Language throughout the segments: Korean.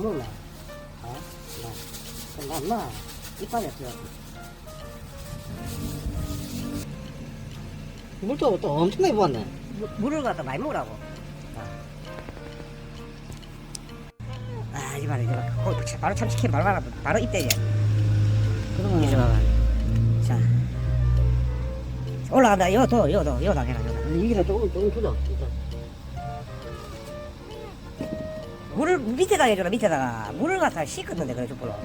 안 먹나? 어? 나. 나, 나. 이빨이 없어. 물도 또 엄청나게 부었네. 물을 갖다 많이 먹으라고. 아, 이 말이야. 이거 어, 바로 참치캔 바로 바로, 바로 입대지. 그러면 이제 봐봐. 자. 올라간다. 요 도, 요 도, 요도 해라, 요도. 이게 조금 조금 주자. 물을 밑에다 해줘라, 밑에다가. 물을 갖다 씻었는데, 그래. 하고.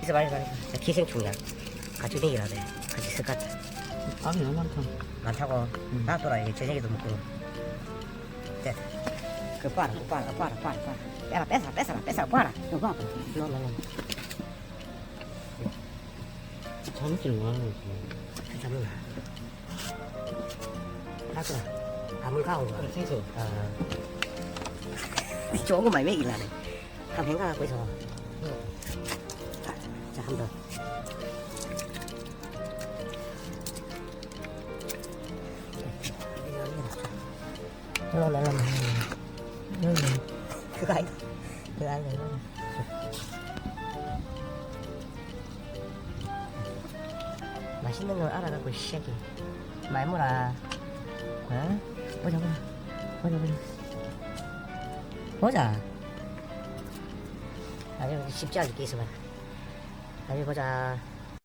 있어, 말이. 자, 기생충이야. 같이 댕기라 돼. 같이 같아. 밥이 너무 많다. 많다고. 놔둬라, 이게 저녁에도 먹고. 됐다. 그 봐라, 그그 봐라, 봐라, 봐라. 빼라, 뺏어라, 뺏어라, 뺏어라, 봐라. 야, 봐. 잠기 를뭐 하는 거지? 잠깐만. 놔둬라. 아물 가온 거. 생수. 아. 좋은 것만 먹이려네. 한 생각 갖고 있어. 자, 한 번. 일로 올라, 일로 올라. 그거 아니다. 그거 아니다, 맛있는 걸 새끼. 많이 먹어라. 어? 보자, 보자. 보자, 보자. 보자. 나중에 쉽지 않게 있어봐. 나중에 보자.